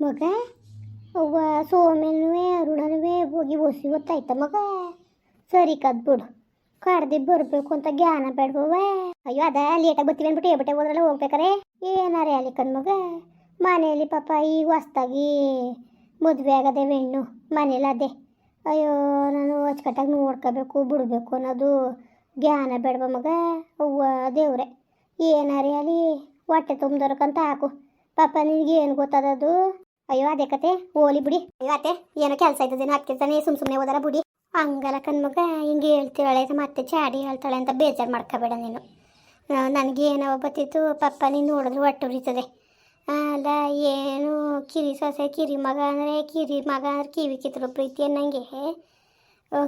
ಮಗ? ಅವ್ವ ಸೋಮೇನುವೆ, ಅರುಣನುವೆ ಹೋಗಿ ಒಸಿ ಗೊತ್ತಾಯ್ತ ಮಗ? ಸರಿ ಕದ್ಬಿಡು. ಕಡ್ದಿ ಬರಬೇಕು ಅಂತ ಜ್ಞಾನ ಬೇಡವವ ಅಯ್ಯೋ, ಅದ ಲೇಟಾಗಿ ಬರ್ತೀವಿ ಅಂದ್ಬಿಟ್ಟು ಎಬಟೆ ಹೋದ್ರಲ್ಲ ಹೋಗ್ಬೇಕಾರೆ ಏನಾರ ಅಲ್ಲಿ ಕಣ್ ಮಗ? ಮನೆಯಲ್ಲಿ ಪಾಪ ಈಗ ಹೊಸ್ದಾಗಿ ಮದುವೆ ಆಗದೆ ಹೆಣ್ಣು ಮನೇಲಿ ಅದೇ. ಅಯ್ಯೋ, ನಾನು ಅಚ್ಚುಕಟ್ಟಾಗಿ ನೋಡ್ಕೋಬೇಕು, ಬಿಡಬೇಕು ಅನ್ನೋದು ಜ್ಞಾನ ಬೇಡವ ಮಗ? ಅವ್ವ, ದೇವ್ರೆ. ಏನಾರೇ ಅಲ್ಲಿ ಹೊಟ್ಟೆ ದೊರಕಂತ ಹಾಕು. ಪಾಪ ನಿನಗೇನು ಏನು ಗೊತ್ತದದು? ಅಯ್ಯೋ, ಅದೇ ಕತೆ. ಓಲಿ ಬಿಡಿ. ಅಯ್ಯೋ, ಅತ್ತೆ, ಏನೋ ಕೆಲಸ ಇದ್ದದೇನೋ ಅದಕ್ಕೆ ತಾನೇ ಸುಮ್ ಸುಮ್ಮನೆ ಹೋದಾರ ಬಿಡಿ. ಹಂಗಲ್ಲ ಕಣ್ಮಗ ಹಿಂಗೆ ಹೇಳ್ತಿರಳೆ ಮತ್ತೆ ಚಾಡಿ ಹೇಳ್ತಾಳೆ ಅಂತ ಬೇಜಾರು ಮಾಡ್ಕೋಬೇಡ ನೀನು. ನನಗೆ ಏನೋ ಬತ್ತಿತ್ತು ಪಪ್ಪ ನೀನು ನೋಡಿದ್ರು ಒಟ್ಟು ಉರಿತದೆ. ಅಲ್ಲ, ಏನು, ಕಿರಿ ಸೊಸೆ, ಕಿರಿ ಮಗ ಅಂದರೆ ಕಿರಿ ಮಗ ಅಂದ್ರೆ ಕಿವಿ ಕಿತ್ತರು ಪ್ರೀತಿ ಅನ್ನಂಗೆ.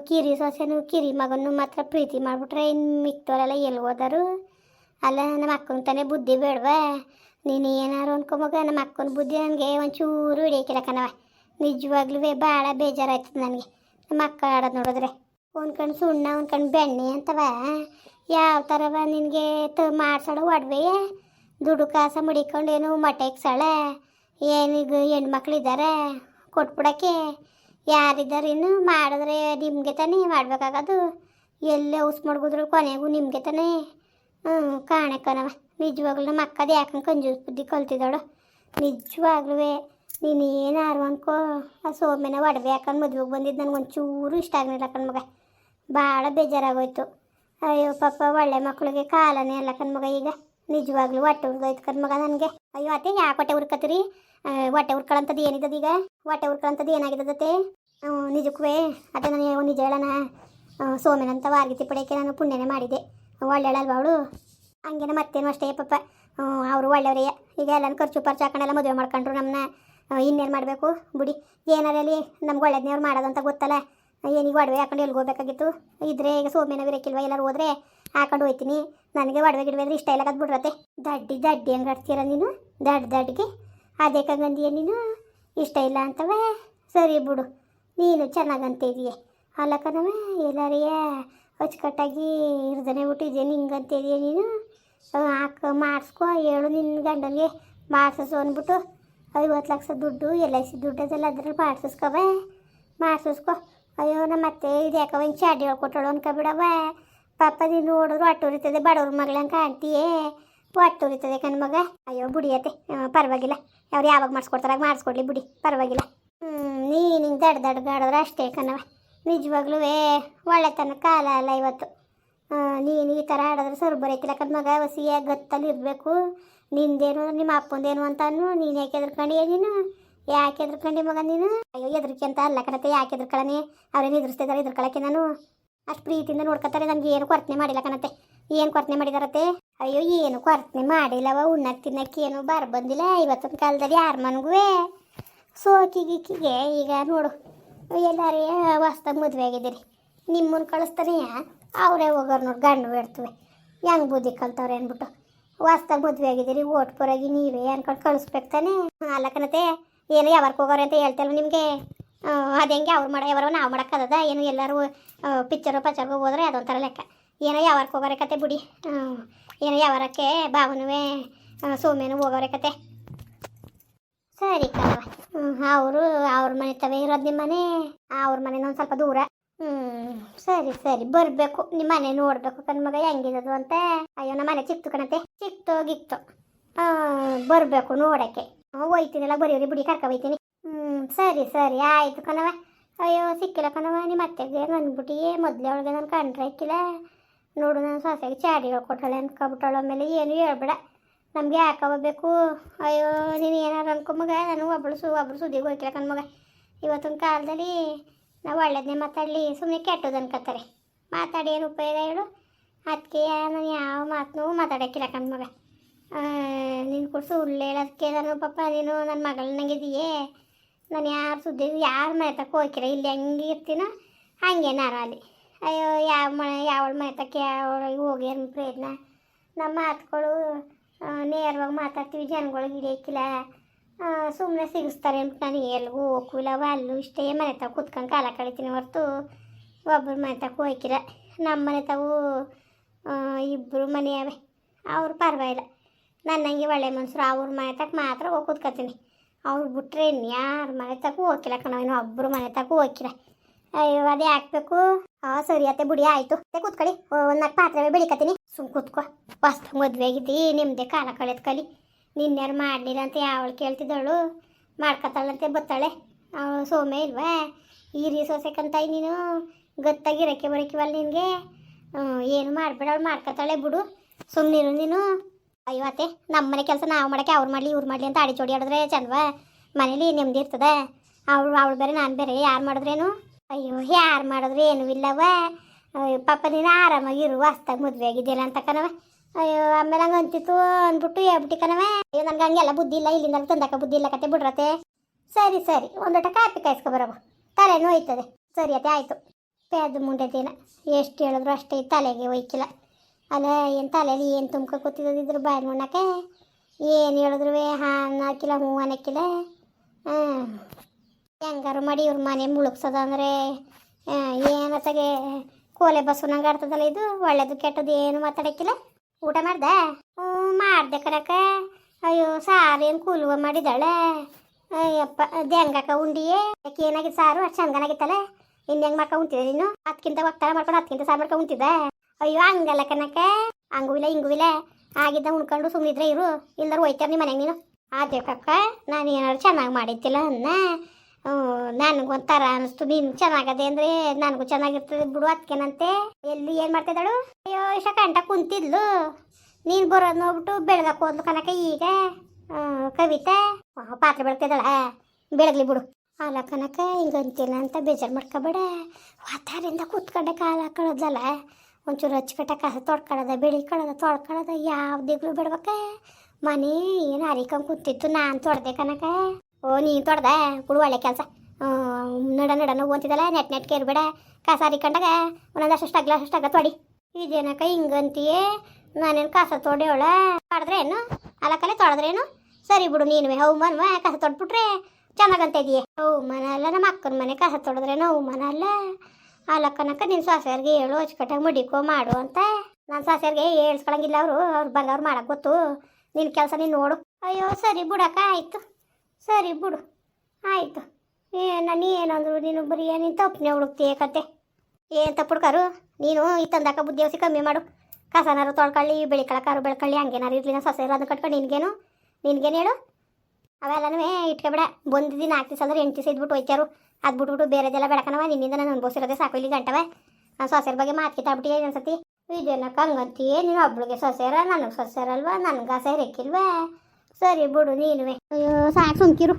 ಕಿರಿ ಸೊಸೆನು ಕಿರಿ ಮಗನು ಮಾತ್ರ ಪ್ರೀತಿ ಮಾಡಿಬಿಟ್ರೆ ಇನ್ನು ಮಿಕ್ತವರೆಲ್ಲ ಎಲ್ಲಿ ಹೋದರು? ಅಲ್ಲ, ನಮ್ಮ ಅಕ್ಕನ ತಾನೇ ಬುದ್ಧಿ ಬೇಡವಾ? ನೀನು ಏನಾರು ಅನ್ಕೊ ಮಗ, ನಮ್ಮ ಅಕ್ಕನ ಬುದ್ಧಿ ನನಗೆ ಒಂಚೂರು ಹಿಡಿಯಕ್ಕಿಲ್ಲ ಕಣವ ನಿಜವಾಗ್ಲೂ ಭಾಳ ಬೇಜಾರಾಯ್ತದೆ ನನಗೆ. ನಮ್ಮ ಅಕ್ಕ ಆಡೋದು ನೋಡಿದ್ರೆ. ಒಂದು ಕಣ್ಣು ಸುಣ್ಣ ಒಂದು ಕಣ್ಣು ಬೆಣ್ಣೆ ಅಂತವ. ಯಾವ ಥರವ ನಿನಗೆ ತ ಮಾಡ್ಸೋಳು ಒಡವೆ? ದುಡ್ಡು ಕಾಸ ಏನು ಮೊಟ್ಟೆ ಇಕ್ಸಾಳೆ? ಏನೀಗ ಹೆಣ್ಮಕ್ಳಿದ್ದಾರೆ ಕೊಟ್ಬಿಡೋಕ್ಕೆ? ಯಾರಿದ್ದಾರೆ ಇನ್ನು? ಮಾಡಿದ್ರೆ ನಿಮಗೆ ತಾನೇ ಮಾಡಬೇಕಾಗದು. ಎಲ್ಲೇ ಉಸ್ ಮಡ್ಗಿದ್ರು ಕೊನೆಗೂ ನಿಮಗೆ ತಾನೇ. ಹ್ಞೂ ಕಾಣೆ ನಿಜವಾಗ್ಲೂ ನಮ್ಮ ಅಕ್ಕದ ಯಾಕಂಗೆ ಕಂಜೂಸ್ ಬುದ್ಧಿ ಕಲ್ತಿದ್ದಾಳು. ನಿಜವಾಗ್ಲೂ ನೀನು ಏನಾರು ಅನ್ಕೋ ಆ ಸೋಮ್ಯನ ಒಡವೆ ಹಾಕೊಂಡು ಮದುವೆಗೆ ಬಂದಿದ್ದು ನನಗೆ ಒಂಚೂರು ಇಷ್ಟ ಆಗಲಿಲ್ಲ ಕಣ್ಮಗ ಭಾಳ ಬೇಜಾರಾಗೋಯ್ತು. ಅಯ್ಯೋ ಪಾಪ, ಒಳ್ಳೆ ಮಕ್ಕಳಿಗೆ ಕಾಲನೇ ಅಲ್ಲ ಕಣ್ಮಗ ಈಗ. ನಿಜವಾಗ್ಲೂ ಹೊಟ್ಟೆ ಉರ್ದೋಯ್ತು ಕಣ್ಮಗ ನನಗೆ. ಅಯ್ಯೋ ಅತ್ತೆ, ಯಾಕೆ ಹೊಟ್ಟೆ ಉರ್ಕತ್ತೀರಿ? ಹೊಟ್ಟೆ ಉರ್ಕೊಳ್ಳೋಂಥದ್ದು ಏನಿದ್ದದ ಈಗ? ಹೊಟ್ಟೆ ಉರ್ಕೊಳ್ಳೋಂಥದ್ದು ಏನಾಗಿದ್ದದತ್ತೆ ನಿಜಕ್ಕೂ ಅದೇ ನಾನು ನಿಜ ಹೇಳೋಣ. ಸೋಮ್ಯನಂತ ವಾರ್ಗಿತಿ ಪಡೆಯೋಕ್ಕೆ ನಾನು ಪುಣ್ಯನೇ ಮಾಡಿದೆ. ಒಳ್ಳೆಯಳಲ್ವ ಅವಳು? ಹಂಗೇನ ಮತ್ತೇನು ಅಷ್ಟೇ ಪಾಪ. ಅವರು ಒಳ್ಳೆಯವರೇ. ಈಗ ಎಲ್ಲನ ಖರ್ಚು ಪರ್ಚು ಹಾಕೊಂಡೆಲ್ಲ ಮದುವೆ ಮಾಡ್ಕೊಂಡ್ರು ನಮ್ಮನ್ನ ಇನ್ನೇನು ಮಾಡಬೇಕು? ಬಿಡಿ ಏನಾರಲ್ಲಿ ನಮ್ಗೆ ಒಳ್ಳೇದನ್ನೇ ಮಾಡೋದಂತ ಗೊತ್ತಲ್ಲ? ಏನೀಗ ಒಡವೆ ಹಾಕೊಂಡು ಎಲ್ಲಿಗೆ ಹೋಗ್ಬೇಕಾಗಿತ್ತು? ಇದ್ರೆ ಈಗ ಸೋಮೇನ ವಿರಕ್ಕಿಲ್ವ ಎಲ್ಲರೂ ಹೋದ್ರೆ ಹಾಕೊಂಡು ಹೋಯ್ತೀನಿ. ನನಗೆ ಒಡವೆ ಗಿಡವೆ ಇಷ್ಟ ಇಲ್ಲ ಬಿಡ್ರತ್ತೆ ದಡ್ಡಿ ದಡ್ಡಿ ಹಂಗೆ ಆಡ್ತೀರ ನೀನು? ದಡ್ಡ ದಡ್ಡಿಗೆ ಅದೇ ಕಂಗಂದಿಯ ನೀನು? ಇಷ್ಟ ಇಲ್ಲ ಅಂತವೇ? ಸರಿ ಬಿಡು. ನೀನು ಚೆನ್ನಾಗಂತಿದೀಯ ಅಲ್ಲ ಕಣವ ಎಲ್ಲರಿಯಾ ಅಚ್ಚುಕಟ್ಟಾಗಿ ಇರ್ದನೆ ಬಿಟ್ಟಿದ್ಯಾ ನಿಂಗಂತಿದೀಯ ನೀನು? ಹಾಕ ಮಾಡಿಸ್ಕೊ ಹೇಳು ನಿನ್ನ ಗಂಡನಿಗೆ ಮಾಡಿಸು ಅಂದ್ಬಿಟ್ಟು ಐವತ್ತು ಲಕ್ಷ ದುಡ್ಡು, ಎಲ್ ಐ ಸಿ ದುಡ್ಡು ಅದೆಲ್ಲ ಅದ್ರಲ್ಲಿ ಮಾಡಿಸ್ಕವ ಮಾಡಿಸ್ಕೊ ಅಯ್ಯೋ ನಮ್ಮ ಅತ್ತೆ ಇದು ಯಾಕವ ಹಿಂಗೆ ಚಾಡಿ ಹೇಳ್ಕೊಟ್ಟಳು ಅನ್ಕೊಬಿಡವ. ಪಾಪ ನೀನು ನೋಡಿದ್ರು ಅಟ್ಟು ಉರಿತದೆ ಬಡವ್ರ ಮಗಳಂಗೆ ಕಾಣ್ತೀಯೇ. ಅಟ್ಟು ಉರಿತದೆ ಕಣ್ ಮಗ. ಅಯ್ಯೋ ಬುಡಿಯತ್ತೆ ಪರವಾಗಿಲ್ಲ. ಅವ್ರು ಯಾವಾಗ ಮಾಡಿಸ್ಕೊಡ್ತಾರಾಗ ಮಾಡಿಸ್ಕೊಡ್ಲಿ ಬಿಡಿ. ಪರವಾಗಿಲ್ಲ. ಹ್ಞೂ ನೀನು ಹಿಂಗೆ ದಡ್ ದಡ್ ಗಾಡಿದ್ರೆ ಅಷ್ಟೇ ಕಣವ. ನಿಜವಾಗ್ಲೂ ಒಳ್ಳೆತನ ಕಾಲ ಅಲ್ಲ ಇವತ್ತು. ನೀನು ಈ ಥರ ಆಡಿದ್ರೆ ಸರ್ ಬರೈತಿಲ್ಲ ಕಣ್ ಮಗ ವಸಿಯ ಗತ್ತಲ್ಲಿ ಇರಬೇಕು. ನಿಂದೇನು, ನಿಮ್ಮ ಅಪ್ಪಂದೇನು ಅಂತಾನು ನೀನು ಯಾಕೆ ಎದ್ರಕಂಡಿ ನೀನು? ಯಾಕೆ ಎದ್ರಕಂಡಿ ಮಗ ನೀನು? ಅಯ್ಯೋ ಎದ್ರಿಕೆ ಅಂತ ಅಲ್ಲ ಕಣತೆ, ಯಾಕೆ ಕಳನೆ ಅವ್ರೇನು ಎದುರಿಸ್ತಿದ್ದಾರೆ ಎದ್ರಕಳಕ್ಕೆ ನಾನು? ಅಷ್ಟು ಪ್ರೀತಿಯಿಂದ ನೋಡ್ಕೊತಾರೆ ನನಗೆ ಏನು ಕೊರತೆ ಮಾಡಿಲ್ಲ ಕಣತೆ. ಏನು ಕೊರತೆ ಮಾಡಿದಾರತ್ತೆ? ಅಯ್ಯೋ, ಏನು ಕೊರತೆ ಮಾಡಿಲ್ಲವ ಉಣ್ಣಕ್ಕೆ ತಿನ್ನಕ್ಕೆ ಏನು ಬರ ಬಂದಿಲ್ಲ ಇವತ್ತಿನ ಕಾಲದಲ್ಲಿ ಯಾರ ಮನ್ಗೂ ಸೋಕಿಗಿಕ್ಕಿಗೆ ಈಗ ನೋಡು. ಎಲ್ಲಾರೇ ವಸ್ತ ಮದುವೆ ಆಗಿದ್ದೀರಿ ನಿಮ್ಮನ್ನು ಕಳಿಸ್ತಾನೆ ಅವರೇ ಹೋಗೋರು ನೋಡಿ ಗಂಡು ಬೇಡ್ತವೆ. ಹೆಂಗೆ ಬುದ್ಧಿ ಕಲ್ತವ್ರೆ ಅಂದ್ಬಿಟ್ಟು ವಾಸ್ತಾಗ ಮದುವೆ ಆಗಿದ್ದೀರಿ, ಓಟ್ ಪರಾಗಿ ನೀವೇ ಅನ್ಕೊಂಡು ಕಳಿಸ್ಬೇಕು ತಾನೇ. ಅಲ್ಲಕನತೆ ಏನು ಯಾವಾಗ ಹೋಗೋರೆ ಅಂತ ಹೇಳ್ತಲ್ಲ ನಿಮಗೆ? ಅದು ಹೆಂಗೆ ಅವ್ರು ಮಾಡ ಯಾವಾರೋ ನಾವು ಮಾಡೋಕ್ಕದ ಏನು ಎಲ್ಲರೂ ಪಿಕ್ಚರು ಪಚರ್ಗೂ ಹೋದ್ರೆ ಅದೊಂಥರ ಲೆಕ್ಕ. ಏನೋ ಯಾವಾಗ ಹೋಗೋರೆ ಕತೆ ಬಿಡಿ. ಏನೋ ಯಾವಾರಕ್ಕೆ ಬಾವನುವೆ ಸೋಮೇನು ಹೋಗೋರೆ ಕತೆ. ಸರಿ ಕಣವ ಅವರು, ಅವ್ರ ಮನೆ ತವೇ ಇರೋದು ನಿಮ್ಮ ಮನೆ ಅವ್ರ ಮನೆನ ಒಂದು ಸ್ವಲ್ಪ ದೂರ. ಹ್ಞೂ ಸರಿ ಸರಿ, ಬರಬೇಕು. ನಿಮ್ಮ ಮನೆ ನೋಡಬೇಕು. ಕಣ್ಮಗ ಹೆಂಗಿರೋದು ಅಂತ. ಅಯ್ಯೋ, ನಮ್ಮ ಮನೆ ಚಿಕ್ತು ಕಣತೆ. ಚಿಕ್ತು, ಗಿಕ್ತು. ಬರಬೇಕು ನೋಡೋಕ್ಕೆ. ಹೋಯ್ತೀನಲ್ಲ ಬರೀವ್ರಿ ಬಿಡಿ, ಕರ್ಕ ಹೋಯ್ತೀನಿ ಹ್ಞೂ ಸರಿ ಸರಿ, ಆಯಿತು ಕಣವ ಅಯ್ಯೋ, ಸಿಕ್ಕಿಲ್ಲ ಕಣವ ನಿಮ್ಮ ಅತ್ತೆಗೆ ಅಂದ್ಬಿಟ್ಟು ಮೊದ್ಲೇ ಅವಳಿಗೆ ನಾನು ಕಂಡ್ರೆ ಇಕ್ಕಿಲ್ಲ ನೋಡು ನಾನು ಸೊಸೆಗೆ ಚಾಡಿ ಹೇಳ್ಕೊಟ್ಟಾಳೆ ಅನ್ಕೊಬಿಟ್ಟಾಳೆ ಆಮೇಲೆ ಏನು ಹೇಳ್ಬೇಡ. ನಮಗೆ ಹಾಕೋಬೇಕು ಅಯ್ಯೋ ನೀನು ಏನಾರು ಅನ್ಕೊಂಬಗ ನಾನು ಒಬ್ಬಳು ಸು ಒಬ್ಬಳು ಸುದ್ದಿಗೆ ಹೋಯ್ಕಿಲ್ಲ ಕಣ್ಮಗ ಇವತ್ತಿನ ಕಾಲದಲ್ಲಿ ನಾವು ಒಳ್ಳೇದನ್ನೇ ಮಾತಾಡಲಿ. ಸುಮ್ಮನೆ ಕೆಟ್ಟದ್ದು ಅನ್ಕೋತಾರೆ ಮಾತಾಡಿ ಏನು ಉಪಯೋಗ ಹೇಳು. ಅದಕ್ಕೆ ನಾನು ಯಾವ ಮಾತನ್ನೂ ಮಾತಾಡೋಕ್ಕಿಲ್ಲ ಕಣ್ಮಗ ನೀನು ಕೂಡ ಸುಳ್ಳು ಹೇಳೋದಕ್ಕೆ ನಾನು ಪಾಪ, ನೀನು ನನ್ನ ಮಗಳನ್ನಂಗಿದೆಯೇ ನಾನು ಯಾರು ಸುದ್ದಿ, ಯಾರು ಮನೆ ತಕ್ಕ ಹೋಗಿರ ಇಲ್ಲಿ ಹೆಂಗೆ ಇರ್ತೀನೋ? ಹಂಗೆ ಅಲ್ಲಿ. ಅಯ್ಯೋ, ಯಾವ ಮನೆ, ಯಾವಳ ಮನೆ ತಕ್ಕ ಯಾವಳಿಗೆ ಹೋಗಿ ಪ್ರಯತ್ನ ನಮ್ಮ ಮಾತುಗಳು ನೇರವಾಗಿ ಮಾತಾಡ್ತೀವಿ, ಜನಗಳಿಗೆ ಹಿಡಿಯೋಕ್ಕಿಲ್ಲ. ಸುಮ್ಮನೆ ಸಿಗಿಸ್ತಾರೆ ಅಂತ ನಾನು ಎಲ್ಗೂ ಹೋಗಿಲ್ಲ ಅಲ್ಲೂ ಇಷ್ಟೇ ಮನೆ ತಾವು ಕುತ್ಕೊಂಡು ಕಾಲ ಕಳಿತೀನಿ ಹೊರತು ಒಬ್ಬರು ಮನೆ ತಕ್ಕ ಹೋಯ್ಕಿರ ನಮ್ಮ ಮನೆ ತಾವು ಇಬ್ಬರು ಮನೆ ಅವರು ಪರವಾಗಿಲ್ಲ. ನನ್ನಂಗೆ ಒಳ್ಳೆ ಮನುಷ್ಯರು ಅವ್ರ ಮನೆ ತಕ್ಕ ಮಾತ್ರ ಹೋಗಿ ಕೂತ್ಕೊತೀನಿ. ಅವ್ರು ಬಿಟ್ರೆ ಯಾರ ಮನೆ ತಕ್ಕ ಹೋಗಿಲ್ಲ ಕಣ, ಇನ್ನು ಒಬ್ಬರು ಮನೆ ತಕ್ಕ ಹೋಗಿರ ಅಯ್ಯೋ, ಅದೇ ಹಾಕ್ಬೇಕು. ಹಾಂ ಸರಿ ಅತ್ತೆ, ಬುಡಿ, ಆಯಿತು. ಅತ್ತೆ, ಕೂತ್ಕೊಳ್ಳಿ. ಒಂದು ನಾಲ್ಕು ಪಾತ್ರೆ ಬೆಳಿಕತ್ತೀನಿ ಸುಮ್ಮ ಕೂತ್ಕೊ. ಹೊಸ್ತ ಮದುವೆ ಆಗಿದ್ದಿ ನಿಮ್ಮದೇ ಕಾಲ ಕಳೆದ ಕಲಿ. ನಿನ್ಯಾರು ಮಾಡಲಿಲ್ಲ ಅಂತ ಯಾವಳು ಕೇಳ್ತಿದ್ದಳು. ಮಾಡ್ಕೊತಾಳಂತೆ ಬತ್ತಾಳೆ. ಅವಳು ಸೋಮೆ ಇಲ್ವಾ? ಈ ರೀ ಸೊಸೆಕಂತ ನೀನು. ಗತ್ತಾಗಿರಕ್ಕೆ ಬರಕಿವಲ್ಲ ನಿನಗೆ? ಏನು ಮಾಡಬೇಡ, ಅವಳು ಮಾಡ್ಕೊತಾಳೆ ಬಿಡು. ಸುಮ್ಮನಿರು ನೀನು. ಅಯ್ಯೋ ಅತ್ತೆ ನಮ್ಮ ಮನೆ ಕೆಲಸ ನಾವು ಮಾಡೋಕ್ಕೆ ಅವ್ರು ಮಾಡಲಿ, ಇವ್ರು ಮಾಡಲಿ ಅಂತ ಅಡಿ ಜೋಡಿ ಆಡಿದ್ರೆ ಚಂದವಾ? ಮನೇಲಿ ನೆಮ್ಮದಿ ಇರ್ತದೆ. ಅವಳು ಅವಳು ಬೇರೆ, ನಾನು ಬೇರೆ. ಯಾರು ಮಾಡಿದ್ರೇನು? ಅಯ್ಯೋ, ಯಾರು ಮಾಡಿದ್ರೆ ಏನೂ ಇಲ್ಲವ ಪಾಪ ನೀನು ಆರಾಮಾಗಿರು ಅಷ್ಟಾಗಿ ಮದುವೆ ಆಗಿದ್ದಿಲ್ಲ ಅಂತ ಕಣವ ಅಯ್ಯೋ, ಆಮೇಲೆ ಹಂಗೆ ಅಂತಿತ್ತು ಅಂದ್ಬಿಟ್ಟು ಹೇಳ್ಬಿಟ್ಟು ಕಣವೆ ಅಯ್ಯೋ, ನನ್ಗೆ ಹಂಗೆಲ್ಲ ಬುದ್ಧಿ ಇಲ್ಲ, ಇಲ್ಲಿಂದ ತಂದಕ ಬುದ್ಧಿ ಇಲ್ಲ, ಕತೆ ಬಿಡ್ರತೆ ಸರಿ ಸರಿ ಒಂದೊಟ ಕಾಪಿ ಕಾಯಿಸ್ಕೊ ಬರವು ತಲೆನೂ ಹೋಯ್ತದೆ ಸರಿ ಅದೇ ಆಯಿತು. ಪ್ಯಾದ ಮುಂಡೆ ದಿನ. ಎಷ್ಟು ಹೇಳಿದ್ರು ಅಷ್ಟೇ, ತಲೆಗೆ ಒಯ್ಕಿಲ್ಲ. ಅಲ್ಲ, ಏನು ತಲೆಯಲ್ಲಿ ಏನು ತುಂಬ್ಕೊ ಕೂತಿದ್ದಿದ್ರು ಬಾಯಿ ಮುಣ್ಣಕ್ಕೆ? ಏನು ಹೇಳಿದ್ರು ಹಾಂ ಅನ್ನಕ್ಕಿಲ್ಲ ಹೂ ಅನ್ನಕ್ಕಿಲ್ಲ ಹಾಂ. ಹೆಂಗಾರು ಮಾಡಿ ಇವ್ರ ಮನೆ ಮುಳುಗ್ಸೋದು ಅಂದರೆ? ಏನತ್ತಾಗೆ ಕೋಲೆ ಬಸ್ಸು ಆಡ್ತದಲ್ಲ ಇದು? ಒಳ್ಳೇದು ಕೆಟ್ಟದ್ದು ಏನು ಮಾತಾಡಕ್ಕಿಲ್ಲ? ಊಟ ಮಾಡ್ದೆ? ಹ್ಞೂ, ಮಾಡ್ದೆ ಕರಕ ಅಯ್ಯೋ, ಸಾರು ಏನು ಕೂಲುವ ಮಾಡಿದಾಳೆ ಅಯ್ಯಪ್ಪ ಹೆಂಗಕ್ಕ ಉಂಡಿಯೇ? ಯಾಕೆ ಏನಾಗಿತ್ತು ಸಾರು? ಅಷ್ಟು ಚಂದನಾಗಿತ್ತಲ್ಲ. ಇನ್ನು ಹೆಂಗೆ ಮಾಡ್ಕೊ ಉಂಟಿದೆ ನೀನು? ಅದಕ್ಕಿಂತ ಒತ್ತಾರ ಮಾಡ್ಕೊಂಡು ಅದಕ್ಕಿಂತ ಸಾರು ಮಾಡ್ಕೊ ಉಂಟಿದ್ದೆ ಅಯ್ಯೋ, ಹಂಗಲ್ಲ ಕನಕ ಹಂಗೂ ಇಲ್ಲ ಹಿಂಗೂ ಇಲ್ಲ ಆಗಿದ್ದ ಉಣ್ಕೊಂಡು ಸುಮ್ಮನಿದ್ರೆ ಇರು. ಇಲ್ದಾರು ಹೋಯ್ತಾರ ನಿಮ್ಮ ಮನೆಗೆ ನೀನು. ಅದೇ ನಾನು ಏನಾದ್ರು ಚೆನ್ನಾಗಿ ಮಾಡಿದ್ದಿಲ್ಲ ಅನ್ನ. ನನಗೊಂಥರ ಅನಿಸ್ತು. ನೀನು ಚೆನ್ನಾಗದೆ ಅಂದರೆ ನನಗೂ ಚೆನ್ನಾಗಿರ್ತದೆ ಬಿಡು ಅದಕ್ಕೇನಂತೆ ಎಲ್ಲಿ ಏನು ಮಾಡ್ತಿದ್ದಾಳು? ಅಯ್ಯೋ ಇಷ್ಟ ಕಂಟ ಕುಂತಿದ್ಲು. ನೀನು ಬರೋದು ನೋಡ್ಬಿಟ್ಟು ಬೆಳಗಕ್ಕೆ ಹೋದ್ಲು ಕನಕ ಈಗ. ಕವಿತಾ. ಪಾತ್ರೆ ಬೆಳಗ್ತಿದ್ದಾಳ ಬೆಳಗ್ಲಿ ಬಿಡು. ಅಲ್ಲ ಕನಕ ಹಿಂಗಂತಿಲ್ಲ ಅಂತ ಬೇಜಾರು ಮಾಡ್ಕೋಬೇಡ. ವಾತಾರಿಂದ ಕೂತ್ಕೊಂಡೆ ಕಾಲ ಕಳದಲ್ಲ. ಒಂಚೂರು ಹಚ್ಕಟ್ಟ ಕಸ ತೊಡ್ಕೊಳ್ಳೋದ, ಬೆಳಿ ಕಳದ, ತೊಳ್ಕೊಳ್ಳೋದ, ಯಾವ್ದಿಗ್ಲು ಬಿಡ್ಬೇಕ. ಮನೆ ಏನು ಹರಿಕೊಂಡ್ ಕೂತಿತ್ತು, ನಾನು ತೊಡ್ದೆ ಕನಕ ಓ, ನೀ ತೊಡ್ದ ಬಿಡು ಒಳ್ಳೆ ಕೆಲಸ. ನಡ ನಡ ನೋವು ನೆಟ್ ನೆಟ್ ನೆಟ್ಗೆ ಇರಬೇಡ ಕಸ ಹರಿಕೊಂಡಾಗ ಒಂದೊಂದು ಅಷ್ಟು ಅಗ್ಲ ಅಷ್ಟು ಅಗ್ಲ ತೊಡಿ. ಇದೇನಕ ಹಿಂಗಂತೀಯೇ? ನಾನೇನು ಕಸ ತೊಡೆಯೋಳ ತೊಡೆದ್ರೇನು? ಅಲಕಲೆ ತೊಳೆದ್ರೇನು ಸರಿ ಬಿಡು, ನೀನು ಅವಮಾನ ಕಸ ತೊಡ್ಬಿಟ್ರೆ ಚೆನ್ನಾಗಂತ ಇದೆಯೇ. ಮನ ಅಲ್ಲ, ನಮ್ಮ ಅಕ್ಕನ ಮನೆ ಕಸ ತೊಳೆದ್ರೇನು ಮನ ಅಲ್ಲ? ಅಲಕ್ಕನಕ ನಿನ್ನ ಸಾಸಿಯರ್ಗೆ ಹೇಳು, ಅಚ್ಚುಕಟ್ಟಾಗಿ ಮುಡಿಕೋ ಮಾಡು ಅಂತ. ನನ್ನ ಸಾಸಿಯರ್ಗೆ ಹೇಳ್ಸ್ಕೊಳಂಗಿಲ್ಲ ಅವರು, ಅವ್ರು ಬಂದವ್ರು ಮಾಡಕ್ಕೆ ಗೊತ್ತು. ನಿನ್ನ ಕೆಲಸ ನೀನು ನೋಡು. ಅಯ್ಯೋ, ಸರಿ ಬಿಡಕ್ಕ, ಆಯಿತು. ಸರಿ, ಬಿಡು. ಆಯಿತು. ಏನ ಏನಂದ್ರು ನೀನು ಬರೀ ನೀನು ತಪ್ಪನೆ ಹುಡುಕ್ತೀಯ ಕತೆ? ಏನು ತಪ್ಪುಡ್ಕಾರು ನೀನು ಈ ತಂದಾಕ ಬುದ್ಧಿ ಕಮ್ಮಿ ಮಾಡು. ಕಸನಾರು ತೊಳ್ಕೊಳ್ಳಿ, ಬೆಳಿಕಳಕಾರು ಬೆಳ್ಕೊಳ್ಳಿ, ಹಂಗೇನಾರು ಇರಲಿ ನಾ ಸೊಸೆ ಅದನ್ನು ಕಟ್ಕೊಂಡು ನಿನಗೇನು? ನಿನಗೇನು ಹೇಳು? ಅವೆಲ್ಲನೂ ಇಟ್ಕೊಬೇಡ. ಬಂದು ದಿನ ದಿವಸ ಅಂದ್ರೆ ಎಂಟು ದಿವಸ ಇದ್ಬಿಟ್ಟು ಹೋಯ್ತಾರು ಅದು ಬಿಟ್ಬಿಟ್ಟು ಬೇರೆದೆಲ್ಲ ಬೆಳಕನವ ನಿನ್ನಿಂದ ನಾನು ಅನ್ಭವಿಸಿರೋದೇ ಸಾಕು ಇಲ್ಲಿ ಗಂಟವ. ನಾನು ಸೊಸೆರ ಬಗ್ಗೆ ಮಾತ್ಕಿತಾಬಿಟ್ಟಿಗೆ ಅನ್ಸತಿ? ಇದೆಲ್ಲ ಹಂಗಂತೀಯೇ ನೀನು ಒಬ್ಳಿಗೆ ಸೊಸೆರ ನನಗೆ ಸೊಸೆರಲ್ವ ನನಗೆ ಆಸೆ ಸರಿ, ಬಿಡು, ನೀನುವೆ. ಅಯ್ಯೋ, ಸಾಕು ಸುಮ್ಕಿರು.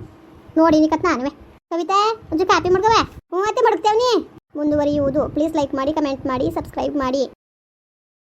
ನೋಡಿ ನಿಕತ್ ನಾನುವೆ. ಕವಿತೆ, ಒಂಚೂರು ಕಾಪಿ ಮಾಡ್ಕವ? ಹ್ಞೂ ಮತ್ತೆ ಮಾಡ್ತೇವೆ ನೀ? ಮುಂದುವರಿಯುವುದು. ಪ್ಲೀಸ್ ಲೈಕ್ ಮಾಡಿ ಕಮೆಂಟ್ ಮಾಡಿ ಸಬ್ಸ್ಕ್ರೈಬ್ ಮಾಡಿ.